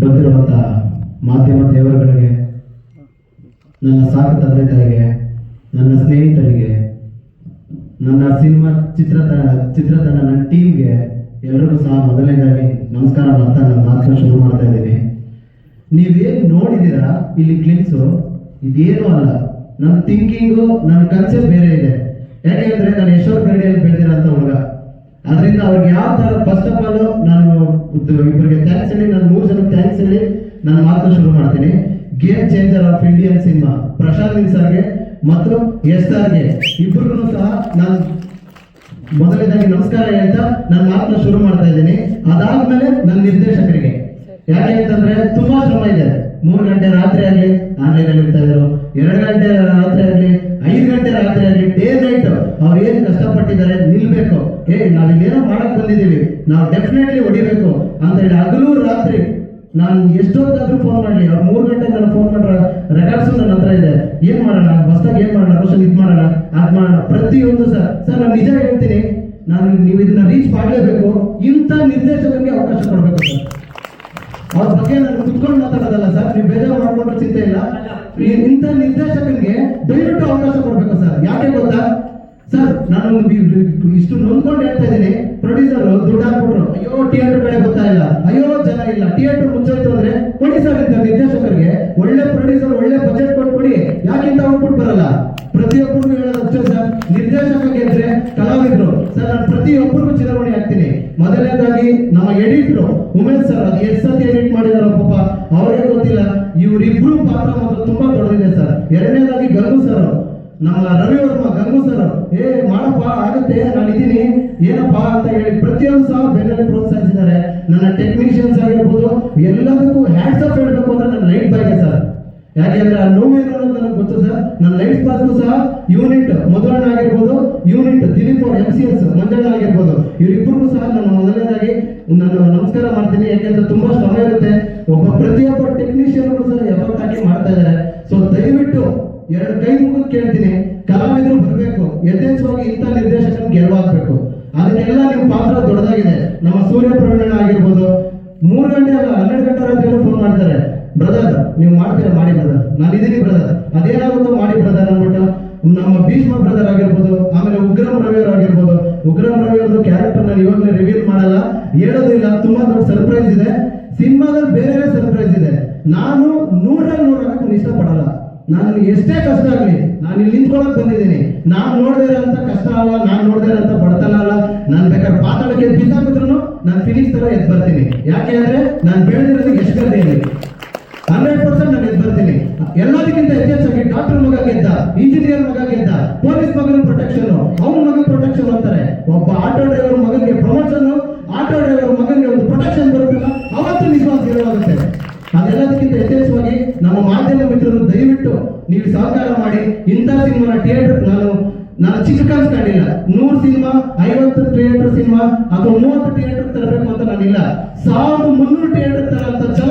ಬಂದಿರುವಂಥ ಮಾಧ್ಯಮ ದೇವರುಗಳಿಗೆ ನನ್ನ ಸಾಕು ತಂದೆ ತಾಯಿಗೆ ನನ್ನ ಸ್ನೇಹಿತರಿಗೆ ನನ್ನ ಸಿನಿಮಾ ಚಿತ್ರತಂಡ ಚಿತ್ರತಂಡ ನನ್ನ ಟೀಮ್ಗೆ ಎಲ್ಲರಿಗೂ ಸಹ ಮೊದಲನೇದಾಗಿ ನಮಸ್ಕಾರ ಮಾಡ್ತಾ ನನ್ನ ಮಾತನ್ನ ಶುರು ಮಾಡ್ತಾ ಇದ್ದೀನಿ. ನೀವೇನು ನೋಡಿದ್ದೀರಾ ಇಲ್ಲಿ ಕ್ಲಿಪ್ಸು ಇದೇನು ಅಲ್ಲ. ನನ್ನ ಥಿಂಕಿಂಗು ನನ್ನ ಕನ್ಸೆಪ್ಟ್ ಬೇರೆ ಇದೆ. ಯಾಕೆಂದ್ರೆ ನಾನು ಯಶೋರ್ ಬೆಳೆದಿರೋ ಅಂತ ಹುಡುಗ. ಅದರಿಂದ ಅವ್ರಿಗೆ ಯಾವ ತರ ಫಸ್ಟ್ ಆಫ್ ಆಲ್ ನಾನು ಇಬ್ಬರಿಗೆ ಥ್ಯಾಂಕ್ಸ್ ಹೇಳಿ, ನಾನು ಮೂರು ಜನ ಥ್ಯಾಂಕ್ಸ್ ಹೇಳಿ ನಾನು ಮಾತು ಶುರು ಮಾಡ್ತೀನಿ. Game changer of Indian cinema Prashanth ಸರ್ಗೆ ಮತ್ತು ಎಸ್ ಸರ್ಗೆ ಇಬ್ಬರಿಗೂ ಸಹ ನಾನು ಮೊದಲನೇದಾಗಿ ನಮಸ್ಕಾರ ಹೇಳ್ತಾ ನನ್ನ ಮಾತನ್ನ ಶುರು ಮಾಡ್ತಾ ಇದ್ದೀನಿ. ಅದಾದ್ಮೇಲೆ ನನ್ನ ನಿರ್ದೇಶಕರಿಗೆ. ಯಾಕೆ ಅಂತಂದ್ರೆ ತುಂಬಾ ಶ್ರಮ ಇದೆ. ಮೂರು ಗಂಟೆ ರಾತ್ರಿ ಆಗ್ಲಿ ಆನ್ಲೈನ್ ಅಲ್ಲಿ ಇರ್ತಾ ಇದ್ರು. ಎರಡು ಗಂಟೆ ರಾತ್ರಿ ಆಗಲಿ, ಐದು ಗಂಟೆ ರಾತ್ರಿ ಆಗಲಿ, ಡೇ ನೈಟ್ ಅವ್ರು ಏನ್ ಕಷ್ಟಪಟ್ಟಿದ್ದಾರೆ ನಿಲ್ಬೇಕು. ಏ, ನಾವ್ ಇಲ್ಲೇನೋ ಮಾಡಕ್ ಬಂದಿದ್ದೀವಿ. ನಾವು ಡೆಫಿನೆಟ್ಲಿ ಹೊಡಿಬೇಕು. ಅಂತ ಹೇಳಿ ಹಗಲು ರಾತ್ರಿ, ನಾನು ಎಷ್ಟೊತ್ತಾದ್ರೂ ಫೋನ್ ಮಾಡ್ಲಿ. ಅವ್ರು ಮೂರು ಗಂಟೆ ನಾನು ಫೋನ್ ಮಾಡ್ರ ರೆಕಾರ್ಡ್ಸು ನನ್ನ ಹತ್ರ ಇದೆ. ಏನ್ ಮಾಡೋಣ? ಹೊಸದಾಗಿ ಏನ್ ಮಾಡೋಣ? ರೋಷನ್ ಇದು ಮಾಡೋಣ? ಅದ್ ಮಾಡೋಣ? ಪ್ರತಿಯೊಂದು ಸರ್. ಸರ್, ನಾನು ನಿಜ ಹೇಳ್ತೀನಿ. ನಾನು ನೀವು ಇದನ್ನ ರೀಚ್ ಮಾಡಲೇಬೇಕು. ಇಂಥ ನಿರ್ದೇಶನಕ್ಕೆ ಅವಕಾಶ ಕೊಡಬೇಕು ಸರ್. ಅವ್ರ ಬಗ್ಗೆ ನಾನು ಕುತ್ಕೊಂಡು ಮಾತಾಡೋದಲ್ಲ ಸರ್? ನೀವು ಬೇಜಾರು ಮಾಡ್ಕೊಂಡ್ರೆ ಚಿಂತೆ ಇಲ್ಲ. ಇಂಥ ನಿರ್ದೇಶಕನಿಗೆ ದಯವಿಟ್ಟು ಅವಕಾಶ ಕೊಡ್ಬೇಕು ಸರ್. ಯಾಕೆ ಗೊತ್ತಾ? ಸರ್, ನಾನು ಇಷ್ಟು ನೊಂದ್ಕೊಂಡು ಹೇಳ್ತಾ ಇದ್ದೀನಿ. ಪ್ರೊಡ್ಯೂಸರ್ ದುಡ್ಡು ಹಾಕ್ಬಿಟ್ರು. ಅಯ್ಯೋ ಥಿಯೇಟರ್ ಕಡೆ ಗೊತ್ತಾ ಇಲ್ಲ ಅಯ್ಯೋ, ಜನ ಇಲ್ಲ. ಥಿಯೇಟರ್ ಮುಚ್ಚೋಯ್ತು ಅಂದ್ರೆ ಕೊಡಿ ಸರ್ ಇಂಥ ನಿರ್ದೇಶಕರಿಗೆ ಒಳ್ಳೆ ಎರಡನೇದಾಗಿ ಗಂಗು ಸರ್. ನಮ್ಮ ರವಿ ವರ್ಮ ಗಂಗು ಸರ್. ಏ, ಮಾಡಪ್ಪ, ಆಗುತ್ತೆ, ನಾನು ಇದ್ದೀನಿ. ಏನಪ್ಪ ಅಂತ ಹೇಳಿ ಪ್ರತಿಯೊಂದು ಸಹ ಬೆನ್ನಲ್ಲಿ ಪ್ರೋತ್ಸಾಹಿಸಿದ್ದಾರೆ. ನನ್ನ ಟೆಕ್ನಿಷಿಯನ್ಸ್ ಆಗಿರ್ಬೋದು, ಎಲ್ಲದಕ್ಕೂ ಹ್ಯಾಟ್ಸ್ ಅಪ್ ಹೇಳಬೇಕು ಅಂದ್ರೆ ನನ್ನ ಲೈಟ್ ಬಾಯ್ಗೆ ಸರ್. ಯಾಕೆಂದ್ರೆ ಆ ನೋವೇನು ಅನ್ನೋದು ನನಗೆ ಗೊತ್ತು ಸರ್ ನನ್ನ ಲೈಫ್ ಬಾಸ್ಗೂ ಸಹ ಯೂನಿಟ್ ಮೊದಲನೇ ಆಗಿರ್ಬೋದು ಯೂನಿಟ್ ದಿಲೀಪ್ ಅವ್ರ ಎಂ ಸಿ ಎಸ್ ಮಂಜಣ್ಣ ಆಗಿರ್ಬೋದು. ಇವರಿಬ್ಬರಿಗೂ ಸಹ ನಾನು ಮೊದಲನೇದಾಗಿ ನಾನು ನಮಸ್ಕಾರ ಮಾಡ್ತೀನಿ. ಯಾಕೆಂದ್ರೆ ತುಂಬಾ ಶ್ರಮ ಇರುತ್ತೆ. ಒಬ್ಬ ಪ್ರತಿಯೊಬ್ಬ ಟೆಕ್ನಿಷಿಯನ್ ಸಹ ಎಫರ್ಟ್ ಹಾಕಿ ಮಾಡ್ತಾ ಇದ್ದಾರೆ. ಸೊ ದಯವಿಟ್ಟು ಎರಡು ಕೈ ಮುಗಿದು ಕೇಳ್ತೀನಿ. ಕಲಾವಿದರು ಬರಬೇಕು. ಯಥೇಚ್ಛವಾಗಿ ಇಂಥ ನಿರ್ದೇಶಕನ ಗೆಲುವಾಗಬೇಕು. ಅದಕ್ಕೆಲ್ಲ ನಿಮ್ಮ ಪಾತ್ರ ದೊಡ್ಡದಾಗಿದೆ. ನಮ್ಮ ಸೂರ್ಯ ಪ್ರವೀಣ ಆಗಿರ್ಬೋದು. ಮೂರು ಗಂಟೆ ಅಲ್ಲ, ಹನ್ನೆರಡು ಗಂಟೆ ರಾತ್ರಿ ಫೋನ್ ಮಾಡ್ತಾರೆ. ಬ್ರದರ್ ನೀವು ಮಾಡ್ತೀರಾ? ಮಾಡಿ ಬ್ರದರ್ ನಾನು ಇದೀನಿ ಬ್ರದರ್ ಅದೇನಾಗುತ್ತೋ ಮಾಡಿ ಬ್ರದರ್ ಅಂದ್ಬಿಟ್ಟು ನಮ್ಮ ಭೀಷ್ಮ ಬ್ರದರ್ ಆಗಿರ್ಬೋದು, ಆಮೇಲೆ ಉಗ್ರಂ ರವಿಯವರು ಆಗಿರ್ಬೋದು ಉಗ್ರಂ ರವಿಯವ್ರದ್ದು ಕ್ಯಾರೆಕ್ಟರ್ ನಾನು ಇವಾಗಲೇ ರಿವೀಲ್ ಮಾಡಲ್ಲ. ಹೇಳೋದಿಲ್ಲ ತುಂಬಾ ದೊಡ್ಡ ಸರ್ಪ್ರೈಸ್ ಇದೆ. ಸಿನಿಮಾದಲ್ಲಿ ಬೇರೆ ಸರ್ಪ್ರೈಸ್ ಇದೆ. ನಾನು ನೂರಲ್ಲಿ ನೂರು ಆಗಕ್ಕೆ ಇಷ್ಟಪಡಲ್ಲ. ನಾನು ಎಷ್ಟೇ ಕಷ್ಟ ಆಗಲಿ, ನಾನು ಇಲ್ಲಿ ನಿಂತ್ಕೊಳಕ್ ಬಂದಿದ್ದೀನಿ. ನಾನು ನೋಡದೇ ಇರೋಂಥ ಕಷ್ಟ ಅಲ್ಲ, ನಾನು ನೋಡದೇ ಇರೋಂಥ ಬಡತನ ಅಲ್ಲ. ನಾನು ಬೇಕಾದ್ರೆ ಪಾತಾಳಕ್ಕೆ ಬಿಸಾಕಿದ್ರು ನಾನು ಫಿನಿಕ್ಸ್ ತರ ಎದ್ದು ಬರ್ತೀನಿ. ಯಾಕೆ ಅಂದ್ರೆ ನಾನು ಬೆಳೆದಿರೋದಕ್ಕೆ ಎಷ್ಟು ಗದ್ದೆಯಲ್ಲಿ ಹಂಡ್ರೆಡ್ ಪರ್ಸೆಂಟ್ ನಾನು ಎದ್ದು ಬರ್ತೀನಿ. ಎಲ್ಲದಕ್ಕಿಂತ ಹೆಚ್ಚಾಗಿ ಡಾಕ್ಟರ್ ಮಗ ಗೆದ್ದ ಇಂಜಿನಿಯರ್ ಮಗ ಗೆದ್ದ ಪೊಲೀಸ್ ಮಗನ ಪ್ರೊಟೆಕ್ಷನ್ ಅವನ ಮಗ ಪ್ರೊಟೆಕ್ಷನ್ ಅಂತಾರೆ. ಒಬ್ಬ ಆಟೋ ಡ್ರೈವರ್ ಮಗನಿಗೆ ಪ್ರಮೋಷನ್ ಆಟೋ ಡ್ರೈವರ್ ಮಗನಿಗೆ ಒಂದು ಪ್ರೊಟೆಕ್ಷನ್ ಬರುತ್ತಲ್ಲ, ಅವತ್ತು ನಿಜವಾದ ಗೆಲುವಾಗುತ್ತೆ ಅದೆಲ್ಲದಕ್ಕಿಂತ ಯಥೇಚ್ಛವಾಗಿ ನಮ್ಮ ಮಾಧ್ಯಮ ಮಿತ್ರರು ದಯವಿಟ್ಟು ನೀವು ಸಹಕಾರ ಮಾಡಿ. ಇಂಥ ಸಿನಿಮಾನ ಥಿಯೇಟರ್ ನಾನು ನಾನು ಚಿಕ್ಕ ಕನಸು ಕಂಡಿಲ್ಲ ನೂರು ಸಿನಿಮಾ, ಐವತ್ತು ಥಿಯೇಟರ್ ಸಿನಿಮಾ, ಅಥವಾ ಮೂವತ್ತು ಥಿಯೇಟರ್ ತರಬೇಕು ಅಂತ ನಾನಿಲ್ಲ. ಸಾವಿರದ ಮುನ್ನೂರು ಥಿಯೇಟರ್ ತರ ಅಂತ ಜನ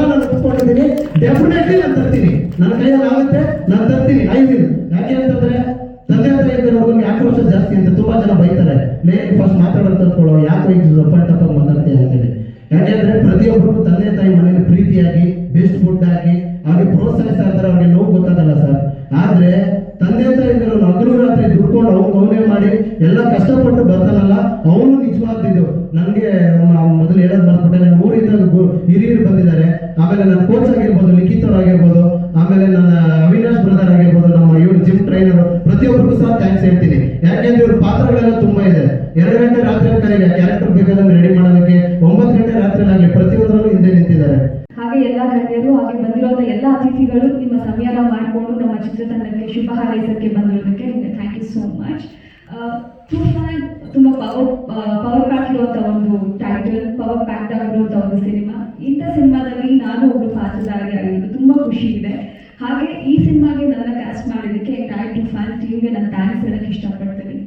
ಡೆಫಿನೆಟ್ಲಿ ನಾನು ತರ್ತೀನಿ. ನನ್ನ ಕೈಯಲ್ಲಿ ಆಗುತ್ತೆ ನಾನು ತರ್ತೀನಿ. ಐದು ಯಾಕೆ ಅಂತಂದ್ರೆ ತಂದೆ ತಾಯಿಗಳಿಗೆ ಆಕ್ರೋಶ ಜಾಸ್ತಿ ಅಂತ ತುಂಬಾ ಜನ ಬೈತಾರೆ. ಲೇ ಫಸ್ಟ್ ಮಾತಾಡೋದು ತತ್ಕೊಳ್ಳೋ ಯಾಕೆ ತಪ್ಪ ಮಾತಾಡ್ತೀಯ ಅಂತೇಳಿ ಯಾಕೆಂದ್ರೆ ಪ್ರತಿಯೊಬ್ಬರಿಗೂ ತಂದೆ ತಾಯಿ ಮನೇಲಿ ಪ್ರೀತಿಯಾಗಿ ಬೆಸ್ಟ್ ಫುಡ್ ಆಗಿ, ಅವ್ರಿಗೆ ಪ್ರೋತ್ಸಾಹಿಸ್ತಾ ಇರ್ತಾರೆ, ಅವ್ರಿಗೆ ನೋವು ಗೊತ್ತಾಗಲ್ಲ ಸರ್ ಆದ್ರೆ ತಂದೆ ತಾಯಿ ಹಗಲು ರಾತ್ರಿ ದುಡ್ಕೊಂಡು ಅವ್ನು ಅವನೇ ಮಾಡಿ ಎಲ್ಲ ಕಷ್ಟಪಟ್ಟು ಬರ್ತಾನಲ್ಲ, ಅವನು ನಿಜವಾಗ್ತಿದ್ದು ನನಗೆ ಪ್ರತಿಯೊಬ್ಬರಿಗೂ ಸಹ ಥ್ಯಾಂಕ್ಸ್ ಹೇಳ್ತೀನಿ. ಯಾಕೆಂದ್ರೆ ಇವ್ರ ಪಾತ್ರಗಳೆಲ್ಲ ತುಂಬಾ ಇದೆ. ಎರಡು ಗಂಟೆ ರಾತ್ರಿ ಕರೆಗೆ ಕ್ಯಾರೆಕ್ಟರ್ ಬೇಕಾದ್ರೆ ರೆಡಿ ಮಾಡೋದಕ್ಕೆ ಒಂಬತ್ತು ಗಂಟೆ ರಾತ್ರಿ ಆಗಲಿ ಪ್ರತಿಯೊಂದರಲ್ಲೂ ಹಿಂದೆ ನಿಂತಿದ್ದಾರೆ. ಹಾಗೆ ಎಲ್ಲ ಗಣ್ಯರು, ಹಾಗೆ ಬಂದಿರುವಂತ ಎಲ್ಲ ಅತಿಥಿಗಳು ನಿಮ್ಮ ಸಮಯ ಮಾಡಿಕೊಂಡು ನಮ್ಮ ಚಿತ್ರತಂಡಕ್ಕೆ ಶುಭ ಹಾರೈಸಕ್ಕೆ ಬಂದಿರೋದಕ್ಕೆ ಥ್ಯಾಂಕ್ ಯು ಸೋ ಮಚ್ ತುಂಬಾ ತುಂಬಾ ಪವರ್ ಪವರ್ ಪ್ಯಾಕ್ ಇರುವಂತ ಒಂದು ಟೈಟಲ್ ಪವರ್ ಪ್ಯಾಕ್ ಆಗಿರುವಂತ ಒಂದು ಸಿನಿಮಾ ಇಂಥ ಸಿನಿಮಾದಲ್ಲಿ ನಾನು ಒಬ್ಬರು ಪಾತ್ರಧಾರಿ ಆಗಿರೋದು ತುಂಬಾ ಖುಷಿ ಇದೆ ಹಾಗೆ ಈ ಸಿನಿಮಾಗೆ ನನ್ನ ಕ್ಯಾಸ್ಟ್ ಮಾಡಿದ್ದಕ್ಕೆ ಎಂಟೈರ್ ಟೂಫಾನ್ ಟೀಮ್ಗೆ ನಾನು ಥ್ಯಾಂಕ್ಸ್ ಹೇಳಕ್ಕೆ ಇಷ್ಟಪಡ್ತೀನಿ.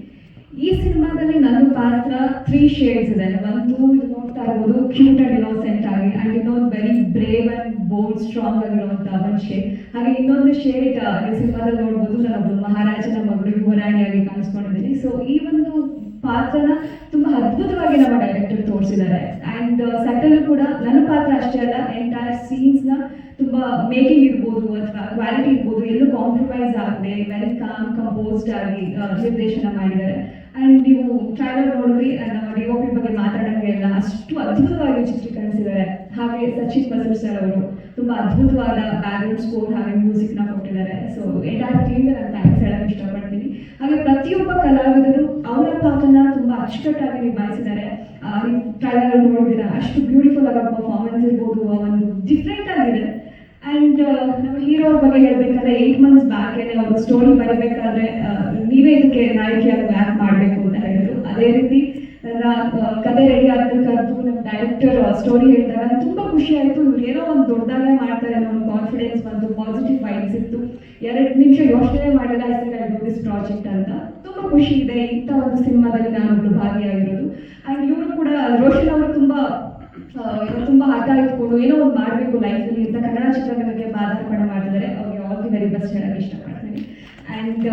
ಈ ಸಿನಿಮಾದಲ್ಲಿ ನನ್ನ ಪಾತ್ರ ತ್ರೀ ಶೇಡ್ಸ್ ಇದೆ. ಒಂದು ಇದು ನೋಡ್ತಾ ಇರ್ಬೋದು. ಕ್ಯೂಟ್ ಅಂಡ್ ಇನೋಸೆಂಟ್ ಆಗಿ ಅಂಡ್ ಇನ್ನೊಂದು very brave and bold strong ಆಗಿರುವಂತ ಒಂದು ಶೇಡ್ ಹಾಗೆ ಇನ್ನೊಂದು ಶೇಡ್ ಈ ಸಿನಿಮಾದಲ್ಲಿ ನೋಡ್ಬೋದು. ನಾನು ಮಹಾರಾಜನ ಮಗಳು ಯುವರಾಣಿಯಾಗಿ ಕಾಣಿಸ್ಕೊಂಡಿದ್ದೀನಿ. ಸೊ ಈ ಒಂದು ಪಾತ್ರನ ತುಂಬಾ ಅದ್ಭುತವಾಗಿ ನಮ್ಮ ಡೈರೆಕ್ಟರ್ ತೋರಿಸಿದ್ದಾರೆ. ಅಂಡ್ ಸೆಟಲ್ ಕೂಡ ನನ್ನ ಪಾತ್ರ ಅಷ್ಟೇ ಅಲ್ಲ ಎಂಟೈರ್ ಸೀನ್ಸ್ನ ತುಂಬ ಮೇಕಿಂಗ್ ಇರ್ಬೋದು ಅಥವಾ ಕ್ವಾಲಿಟಿ ಇರ್ಬೋದು, ಎಲ್ಲೂ ಕಾಂಪ್ರಮೈಸ್ ಆಗದೆ ವೆಲ್ ಕಾಮ್ ಕಂಪೋಸ್ಡ್ ಆಗಿ ನಿರ್ದೇಶನ ಮಾಡಿದ್ದಾರೆ. ಆ್ಯಂಡ್ ನೀವು ಟ್ರೈಲರ್ ನೋಡಿದ್ರಿ ಅಂಡ್ ನಮ್ಮ ಡಿ ಒ ಪಿ ಬಗ್ಗೆ ಮಾತಾಡೋಂಗೆ ಇಲ್ಲ ಅಷ್ಟು ಅದ್ಭುತವಾಗಿ ಚಿತ್ರೀಕರಿಸಿದ್ದಾರೆ. ಹಾಗೆ ಸಚಿನ್ ಬಸರ್ ಸರ್ ಅವರು ತುಂಬ ಅದ್ಭುತವಾದ ಬ್ಯಾಕ್ಗ್ರೌಂಡ್ ಸ್ಕೋರ್ ಹಾಗೆ ಮ್ಯೂಸಿಕ್ನ ಕೊಟ್ಟಿದ್ದಾರೆ. ಸೊ ಎಂಟೈರ್ ಟೀಮ್ಗೆ ನಾನು ಥ್ಯಾಂಕ್ಸ್ ಹೇಳಕ್ಕೆ ಇಷ್ಟಪಡ್ತೀನಿ. ಹಾಗೆ ಪ್ರತಿಯೊಬ್ಬ ಕಲಾವಿದರು ಅವರ ಪಾತ್ರನ ತುಂಬ ಅಚ್ಚುಕಟ್ಟಾಗಿ ನಿಭಾಯಿಸಿದ್ದಾರೆ. ಟ್ರೈಲರ್ ನೋಡಿದಿರ ಅಷ್ಟು ಬ್ಯೂಟಿಫುಲ್ ಆಗಿ ಪರ್ಫಾರ್ಮೆನ್ಸ್ ಇರ್ಬೋದು ಒಂದು ಡಿಫ್ರೆಂಟ್ ಆಗಿದೆ. ಹೀರೋ ಬಗ್ಗೆ ಹೇಳ್ಬೇಕಾದ್ರೆ ಏಟ್ ಮಂತ್ಸ್ ಬ್ಯಾಕ್ ಅವರು ಸ್ಟೋರಿ ಬರಬೇಕಾದ್ರೆ ನೀವೇ ಇದಕ್ಕೆ ನಾಯಕಿಯಾಗಿ ಆ್ಯಕ್ಟ್ ಮಾಡಬೇಕು ಅಂತ ಹೇಳಿದ್ರು. ಅದೇ ರೀತಿ ನನ್ನ ಕತೆ ರೆಡಿ ಆಗ್ಬೇಕಾದ್ರು ನಮ್ಮ ಡೈರೆಕ್ಟರ್ ಸ್ಟೋರಿ ಹೇಳಿದಾಗ ತುಂಬ ಖುಷಿ ಆಯ್ತು. ಇವ್ರು ಏನೋ ಒಂದು ದೊಡ್ಡದಾಗೆ ಮಾಡ್ತಾರೆ ಅನ್ನೋ ಒಂದು ಕಾನ್ಫಿಡೆನ್ಸ್ ಬಂತು ಪಾಸಿಟಿವ್ ವೈಬ್ಸ್ ಇತ್ತು. ಎರಡು ನಿಮಿಷ ಯೋಚನೆ ಮಾಡಿಲ್ಲ ದಿಸ್ ಪ್ರಾಜೆಕ್ಟ್ ಅಂತ. ತುಂಬ ಖುಷಿ ಇದೆ. ಇಂಥ ಒಂದು ಸಿನಿಮಾದಲ್ಲಿ ನಾನು ಭಾಗಿಯಾಗಿರೋದು. ಅಂಡ್ ಇವರು ಕೂಡ, ರೋಷನ್ ಅವರು ತುಂಬ ಏನೋ ತುಂಬಾ ಹಠ ಇಟ್ಕೊಂಡು ಏನೋ ಒಂದು ಮಾಡಬೇಕು ಲೈಫಲ್ಲಿ ಅಂತ ಕನ್ನಡ ಚಿತ್ರರಂಗಕ್ಕೆ ಪಾದಾರ್ಪಣೆ ಮಾಡಿದ್ದಾರೆ ಅವ್ರಿಗೆ ಆಲ್ ದಿ ವೆರಿ ಬೆಸ್ಟ್ ಹೇಳಕ್ಕೆ ಇಷ್ಟಪಡ್ತೀನಿ. ಆ್ಯಂಡ್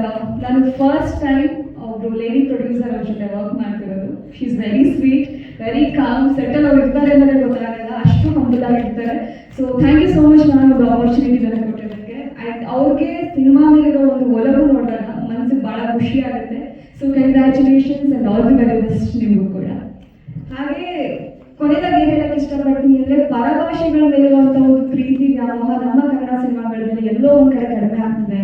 ನಾನು ಫಸ್ಟ್ ಟೈಮ್ ಒಬ್ರು ಲೇಡಿ ಪ್ರೊಡ್ಯೂಸರ್ ಅವ್ರ ಜೊತೆ ವರ್ಕ್ ಮಾಡ್ತಿರೋದು. She very sweet very calm settle ಅವ್ರು ಇರ್ತಾರೆ ಅನ್ನೋದೇ ಗೊತ್ತಾಗಲ್ಲ. ಅಷ್ಟು ಆಗಿರ್ತಾರೆ so thank you so much ನಾನು ಒಂದು ಆಪರ್ಚುನಿಟಿ ನನಗೆ ಕೊಟ್ಟಿದ್ದಕ್ಕೆ ಆ್ಯಂಡ್ ಅವ್ರಿಗೆ ಸಿನಿಮಾ ಮೇಲಿರೋ ಒಂದು ಒಲವು ನೋಡಿದಾಗ ಮನಸ್ಸಿಗೆ ಭಾಳ ಖುಷಿ ಆಗುತ್ತೆ. So congratulations and all the very best ನಿಮಗೂ ಕೂಡ. ಹಾಗೆ ಕೊನೆದಾಗಿ ಏನ್ ಹೇಳಕ್ ಇಷ್ಟಪಡ್ತೀನಿ ಅಂದ್ರೆ ಪರಭಾಷೆಗಳ ಮೇಲಿರುವಂತ ಒಂದು ಪ್ರೀತಿ, ವ್ಯಾಮೋಹ ನಮ್ಮ ಕನ್ನಡ ಸಿನಿಮಾಗಳಲ್ಲಿ ಮೇಲೆ ಎಲ್ಲೋ ಒಂದ್ ಕಡೆ ಕಡಿಮೆ ಆಗ್ತಿದೆ.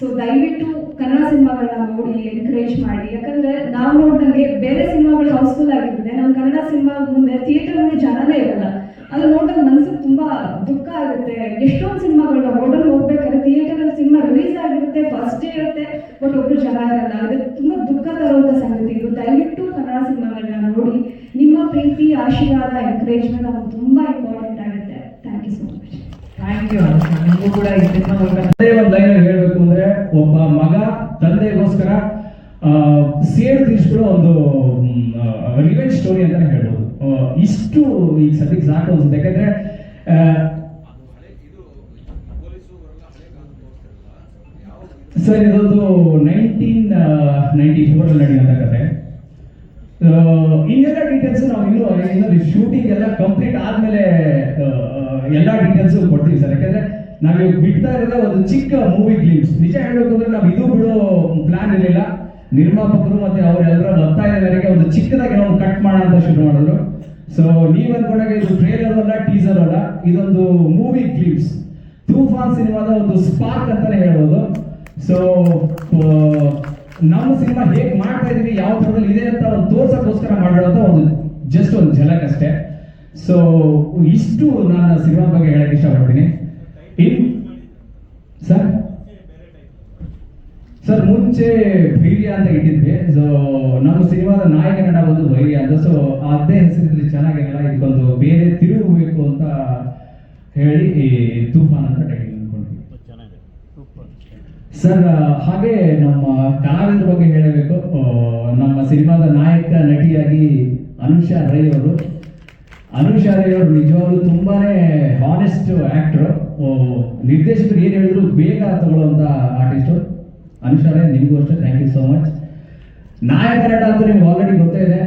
ಸೊ ದಯವಿಟ್ಟು ಕನ್ನಡ ಸಿನಿಮಾಗಳನ್ನ ನೋಡಿ ಎನ್ಕರೇಜ್ ಮಾಡಿ. ಯಾಕಂದ್ರೆ ನಾವು ನೋಡ್ದಂಗೆ ಬೇರೆ ಸಿನಿಮಾಗಳು ಹೌಸ್ಫುಲ್ ಆಗಿರ್ತದೆ ನಮ್ಮ ಕನ್ನಡ ಸಿನಿಮಾ ಮುಂದೆ ಥಿಯೇಟರ್ ಮುಂದೆ ಜನನೇ ಇರಲ್ಲ. ಅದು ನೋಡಿದಾಗ ಮನ್ಸಿಗೆ ತುಂಬಾ ದುಃಖ ಆಗುತ್ತೆ. ಎಷ್ಟೊಂದು ಸಿನಿಮಾಗಳನ್ನ ರೋಡಲ್ಲಿ ಹೋಗ್ಬೇಕಾದ್ರೆ ಥಿಯೇಟರ್ ಅಲ್ಲಿ ಸಿನಿಮಾ ರಿಲೀಸ್ ಆಗಿರುತ್ತೆ ಫಸ್ಟ್ ಡೇ ಇರುತ್ತೆ ಬಟ್ ಒಬ್ರು ಜನ ಇರಲ್ಲ. ಅದು ತುಂಬಾ ದುಃಖ ತರುವಂತ ಸಂಗತಿ ಇದು. ದಯವಿಟ್ಟು ಕನ್ನಡ ಸಿನಿಮಾಗಳನ್ನ ನೋಡಿ ಪ್ರೀತಿ ಆಶೀರ್ವಾದ ಎನ್ಕರೇಜ್ಮೆಂಟ್ ನಮ್ಗೆ ತುಂಬಾ ಇಂಪಾರ್ಟೆಂಟ್ ಆಗುತ್ತೆ. Thank you so much thank you ನಿಮಗೂ ಕೂಡ ಮೂಲಕ ಒಂದು ಲೈನ್ ಹೇಳಬೇಕು ಅಂದ್ರೆ, ಒಬ್ಬ ಮಗ ತಂದೆಗೋಸ್ಕರ ಸೇರ್ ತೀರಿಸ್ಕೊಳ್ಳೋ ಒಂದು ರಿವೆಂಜ್ ಸ್ಟೋರಿ ಅಂತ ಹೇಳ್ಬೋದು. ಇಷ್ಟು ಈಗ ಸದ್ಯಕ್ಕೆ ಸಾಕು ಅನ್ಸುತ್ತೆ. ಯಾಕಂದ್ರೆ ಸರ್, ಇದೊಂದು ನೈನ್ಟೀನ್ ನೈಂಟಿ ಫೋರ್ ಅಲ್ಲಿ ನಡೆಯುವಂತ ಕತೆ. ಇನ್ನೆಲ್ಲ ಡೀಟೇಲ್ಸ್ ನಾವು ಇನ್ನು ಇನ್ನೂ ಶೂಟಿಂಗ್ ಎಲ್ಲ ಕಂಪ್ಲೀಟ್ ಆದ್ಮೇಲೆ ಎಲ್ಲ ಡೀಟೇಲ್ಸ್ ಕೊಡ್ತೀವಿ ಸರ್. ಯಾಕಂದ್ರೆ ನಾವು ಬಿಡ್ತಾ ಇರೋದ ಒಂದು ಚಿಕ್ಕ ಮೂವಿ ಗ್ಲಿಮ್ಸ್ ನಿಜ ಹೇಳಬೇಕು ಅಂದ್ರೆ ನಾವು ಇದು ಬಿಡೋ ಪ್ಲಾನ್ ಇರಲಿಲ್ಲ. ನಿರ್ಮಾಪಕರು ಮತ್ತೆ ಅವರೆಲ್ಲರ ಒತ್ತಾಯ ಮೇರೆಗೆ ಒಂದು ಚಿಕ್ಕದಾಗಿ ನಾವು ಕಟ್ ಮಾಡೋಣ ಅಂತ ಶುರು ಮಾಡಿದ್ರು. ಸೊ ನೀವ್ ಅನ್ಕೊಂಡಾಗ ಇದು ಟ್ರೇಲರ್ ಅಲ್ಲ ಟೀಸರ್ ಅಲ್ಲ, ಇದೊಂದು ಮೂವಿ ಗ್ಲಿಮ್ಸ್ ತೂಫಾನ್ ಸಿನಿಮಾದ ಒಂದು ಸ್ಪಾರ್ಕ್ ಅಂತಾನೆ ಹೇಳ್ಬೋದು. ಸೊ ನಮ್ಮ ಸಿನಿಮಾ ಹೇಗೆ ಮಾಡ್ತಾ ಇದೀವಿ, ಯಾವ ಥರದಲ್ಲಿ ಇದೆ ಅಂತ ಒಂದು ತೋರ್ಸಕ್ಕೋಸ್ಕರ ಮಾಡಿರೋಂಥ ಒಂದು ಜಸ್ಟ್ ಒಂದು ಝಲಕ್ ಅಷ್ಟೇ. ಸೊ ಇಷ್ಟು ನಾನು ಸಿನಿಮಾ ಬಗ್ಗೆ ಹೇಳಕ್ ಇಷ್ಟಪಡ್ತೀನಿ. ಸರ್? ಸರ್, ಮುಂಚೆ ಭೈರ್ಯ ಅಂತ ಇಟ್ಟಿದ್ವಿ. ಸೊ ನಮ್ಮ ಸಿನಿಮಾದ ನಾಯಕ ನಟ ಬಂದು ಭೈರ್ಯ ಅಂತ. ಸೊ ಅದೇ ಹೆಸರಿದ್ರೆ ಚೆನ್ನಾಗಿರಲ್ಲ, ಇದಕ್ಕೊಂದು ಬೇರೆ ಬೇಕು ಅಂತ ಹೇಳಿ ಈ ತೂಫಾನ್ ಅಂತ ಸರ್ ಹಾಗೆ ನಮ್ಮ ಕಲಾವಿದರ ಬಗ್ಗೆ ಹೇಳಬೇಕು. ನಮ್ಮ ಸಿನಿಮಾದ ನಾಯಕ, ನಟಿಯಾಗಿ ಅನುಷಾ ರೈ ಅವರು. ಅನುಷಾ ರೈ ಅವರು ನಿಜವಾಗ್ಲೂ ತುಂಬಾನೇ ಹಾನೆಸ್ಟ್ ಆಕ್ಟರ್ ನಿರ್ದೇಶಕರು ಏನು ಹೇಳಿದ್ರು ಬೇಗ ತಗೊಳ್ಳುವಂತ ಆರ್ಟಿಸ್ಟು ಅನುಷಾ ರೈ, ನಿಮಗೂ ಅಷ್ಟೇ. ಥ್ಯಾಂಕ್ ಯು ಸೋ ಮಚ್ ನಾಯಕ, ನಟ ಅಂತ ನಿಮ್ಗೆ ಆಲ್ರೆಡಿ ಗೊತ್ತೇ ಇದೆ.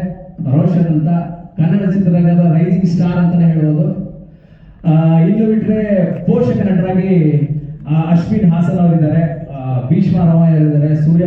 ರೋಷನ್ ಅಂತ, ಕನ್ನಡ ಚಿತ್ರರಂಗದ ರೈಸಿಂಗ್ ಸ್ಟಾರ್ ಅಂತಾನೆ ಹೇಳ್ಬೋದು. ಇನ್ನು ಬಿಟ್ರೆ ಪೋಷಕ ನಟರಾಗಿ ಅಶ್ವಿನ್ ಹಾಸನ್ ಅವರಿದ್ದಾರೆ. ಭೀಷ್ಮ ರಾಮಯ್ಯ ಅವರಿದ್ದಾರೆ ಸೂರ್ಯ